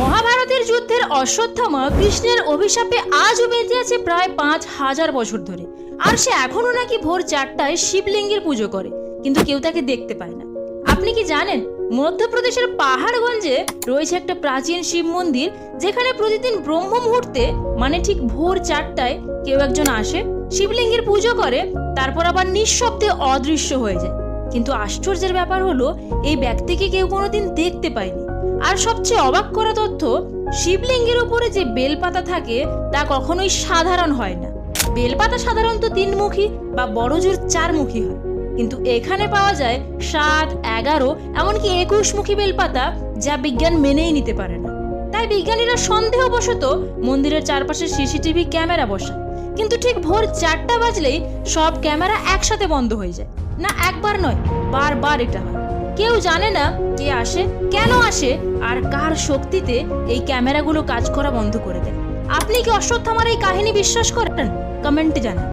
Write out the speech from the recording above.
মহাভারতের যুদ্ধের অশ্বত্থামা কৃষ্ণের অভিশাপে আজও বেঁচে আছে প্রায় পাঁচ হাজার বছর ধরে। আর সে এখনও নাকি ভোর চারটায় শিবলিঙ্গের পুজো করে, কিন্তু কেউ তাকে দেখতে পায় না। আপনি কি জানেন, মধ্যপ্রদেশের পাহাড়গঞ্জে রয়েছে একটা প্রাচীন শিব মন্দির, যেখানে প্রতিদিন ব্রহ্ম মুহূর্তে মানে ঠিক ভোর চারটায় কেউ একজন আসে, শিবলিঙ্গের পুজো করে, তারপর আবার নিঃশব্দে অদৃশ্য হয়ে যায়। কিন্তু আশ্চর্যের ব্যাপার হলো, এই ব্যক্তিকে কেউ কোনোদিন দেখতে পায়নি। আর সবচেয়ে অবাক করা তথ্য, শিবলিঙ্গের উপরে যে বেলপাতা থাকে, তা কখনোই সাধারণ হয় না। বেলপাতা সাধারণত তিনমুখী বা বড়জোর চারমুখী হয়। কিন্তু এখানে পাওয়া যায় সাত, এগারো, এমনকি একুশমুখী বেলপাতা যা বিজ্ঞান মেনেই নিতে পারে না। তাই বিজ্ঞানীরা সন্দেহবশত মন্দিরের চারপাশে সিসিটিভি ক্যামেরা বসায়। কিন্তু ঠিক ভোর চারটা বাজলেই সব ক্যামেরা একসাথে বন্ধ হয়ে যায়। না একবার নয়, বারবার এটা হয়। কেউ জানে না কে আসে, কেন আসে, আর কার শক্তিতে এই ক্যামেরাগুলো কাজ করা বন্ধ করে দেয়। আপনি কি অশ্বত্থামার এই কাহিনী বিশ্বাস করেন? কমেন্টে জানান।